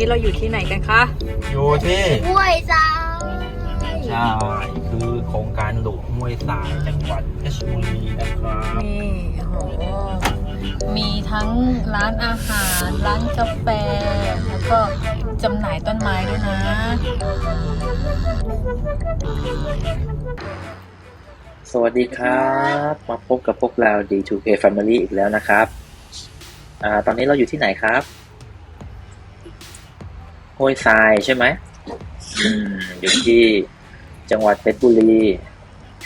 นี่เราอยู่ที่ไหนกันคะ อยู่ที่ห้วยทรายใช่คือโครงการหลวงห้วยทรายจังหวัดเพชรบุรีนะครับนี่โหมีทั้งร้านอาหาร ร้านกาแฟ แล้วก็จำหน่ายต้นไม้ด้วยนะ สวัสดีครับ มาพบกับพวกเรา D2K Family อีกแล้วนะครับ อ่า ตอนนี้เราอยู่ที่ไหนครับ ห้วยทรายใช่ไหมอยู่ที่จังหวัดเพชรบุรี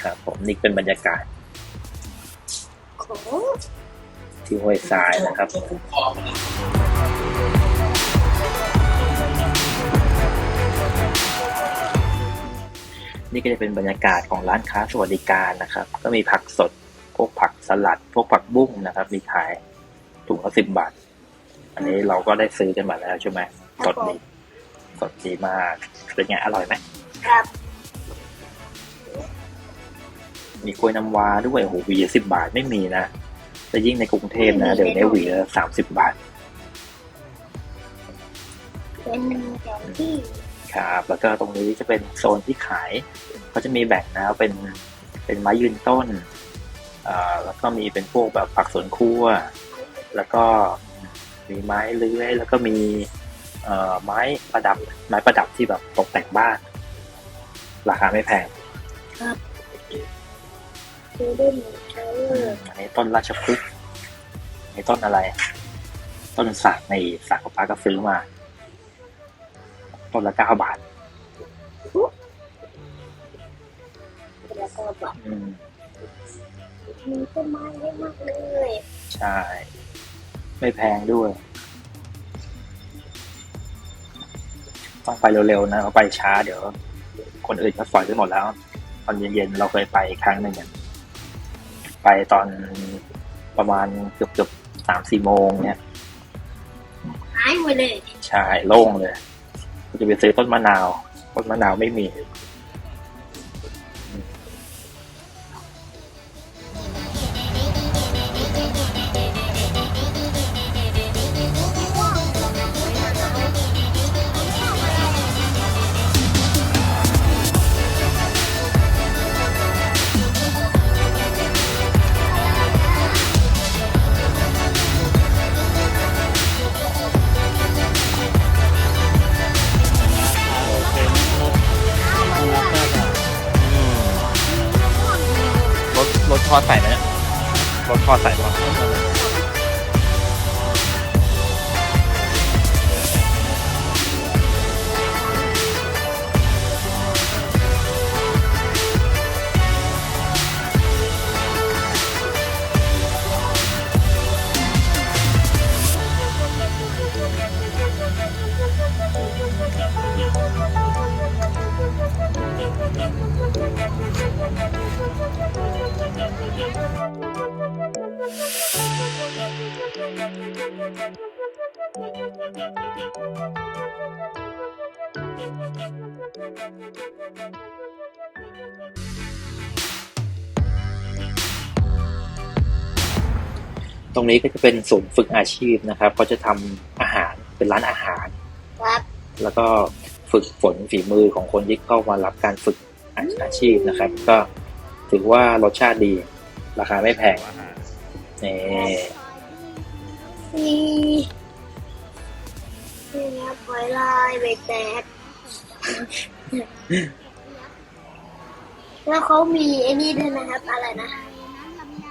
ครับผมนี่เป็นบรรยากาศ ที่ห้วยทรายนะครับนี่ก็จะเป็นบรรยากาศของร้านค้าสวัสดิการนะครับ ก็มีผักสด พวกผักสลัด พวกผักบุ้งนะครับ มีขายถุงละสิบบาท อันนี้เราก็ได้ซื้อกันมาแล้วใช่ไหมสดดี สดดีมาก เป็นไงอร่อยไหมครับ มีกล้วยน้ำว้าด้วยโอ้โหหวีสิบบาทไม่มีนะแต่ยิ่งในกรุงเทพนะเดี๋ยวนี้หวีละสามสิบบาทเป็นแกงที่ครับ แล้วก็ตรงนี้จะเป็นโซนที่ขายเขาจะมีแบ่งนะเป็นเป็นไม้ยืนต้นอ่าแล้วก็มีเป็นพวกแบบผักสวนครัว แล้วก็มีไม้เลื้อยแล้วก็มีเอ่อ ไม้ประดับ ไม้ประดับที่แบบตกแต่งบ้าน ราคาไม่แพงคือเล่นเอออันนี้ต้นราชพฤกษ์อันนี้ต้นอะไร ต้นสักในสักของป้าก็ซื้อมา ต้นละเก้าบาทแล้วก็แบบอืมมีต้นไม้เยอะมากเลย ใช่ ไม่แพงด้วย ต้องไปเร็วๆนะเอาไปช้าเดี๋ยว คนอื่นก็สอยไปหมดแล้ว ตอนเย็นๆเราเคยไปครั้งหนึ่งอะไปตอนประมาณเกือบๆสามสี่โมงเนี่ยหายหมดเลย ใช่โล่งเลยก็จะไปซื้อต้นมะนาว ต้นมะนาวไม่มี อใส่ไหมเนี่ยรถคอใส่ปะ ตรงนี้ก็จะเป็นศูนย์ฝึกอาชีพนะครับเขาจะทำอาหารเป็นร้านอาหาร ครับ แล้วก็ฝึกฝนฝีมือของคนที่เข้ามารับการฝึกอาชีพนะครับ ก็ถือว่ารสชาติดี ราคาไม่แพงนี่ นี่นี่นะปล่อยลายเบรกแตกแล้วเขามีไอ้นี่ด้วยนะครับ อะไรนะ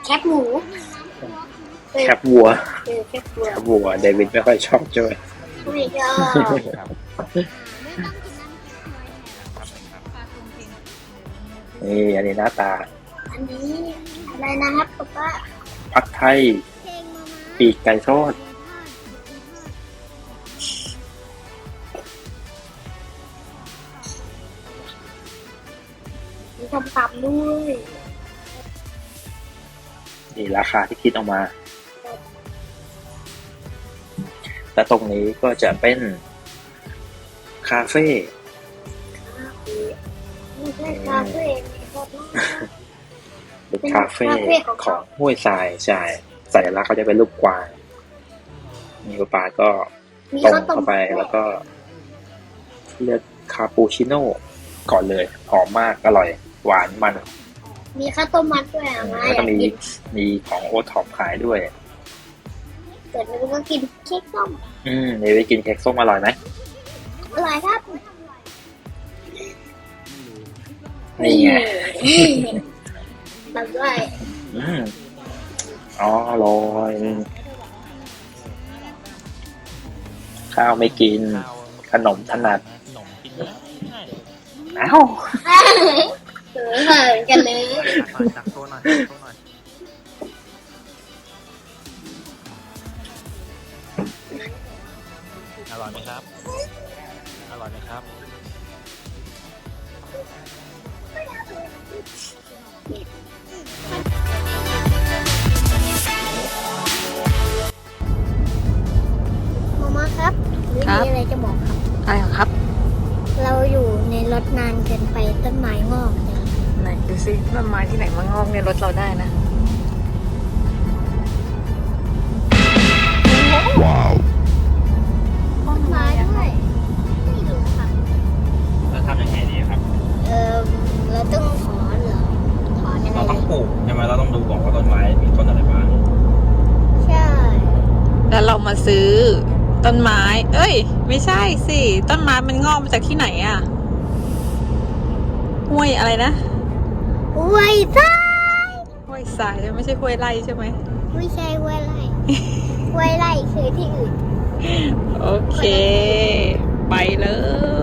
แคปหมูเออแคบวัวเออแคปหมูแคบวัวเดวิดไม่ค่อยชอบใช่ไหมไม่ชอบนี่อันนี้หน้าตา อันนี้อะไรนะครับป๊าป๊าผัดไทย ปีกไก่ทอดมีทำตำด้วยนี่ราคาที่คิดออกมาและตรงนี้ก็จะเป็นคาเฟ่ไม่ใช่คาเฟ่นี่ครับเป็นคาเฟ่ของห้วยทรายใช่ สัญลักษณ์เขาจะเป็นรูปกวางมีปลาก็มีตรงข้าวต้มเข้าไปด้วยแล้วก็เลือกคาปูชิโน่ก่อนเลยหอมมากอร่อย หวานมัน มีข้าวต้มมัดด้วยอะมาแล้วอก็ยากมีกินมีของโอท็อปขายด้วยเกิดมันก็กินเค้กต้ม อืมนี่ไปกินเค้กส้มอร่อยไหมอร่อยครับ นี่ไงนี่แบบด้วย อืมอ๋ออร่อยข้าวไม่กิน ขนมถนัดขนมกินง่ายๆเอ้าเออเหมือนกันเลยตักตัวหน่อยตักตัวหน่อยอร่อยไหมครับ อร่อยไหมครับมา ครับ มีอะไรจะบอกครับ อะไรครับ เราอยู่ในรถนานเกินไปต้นไม้งอกเลยไหนดูสิต้นไม้ที่ไหนมางอกในรถเราได้นะต้นไม้ด้วยไม่รู้ครับแล้วทำยังไงดีครับ เออเราต้องถอนเหรอถอนยังไงเราต้องปลูกใช่ไหมเราต้องดูก่อนว่าต้นไม้มีต้นอะไรบ้าง ใช่ แล้วเรามาซื้อ ต้นไม้ เอ้ย ไม่ใช่สิ ต้นไม้มันงอกมาจากที่ไหนอะห้วยอะไรนะไว้ซ่าห้วยสายใช่ไหมไม่ใช่ห้วยไร่ใช่ไหมไม่ใช่ไว้ไล่ไว้ไล่คือที่อื่น โอเค ไปเลย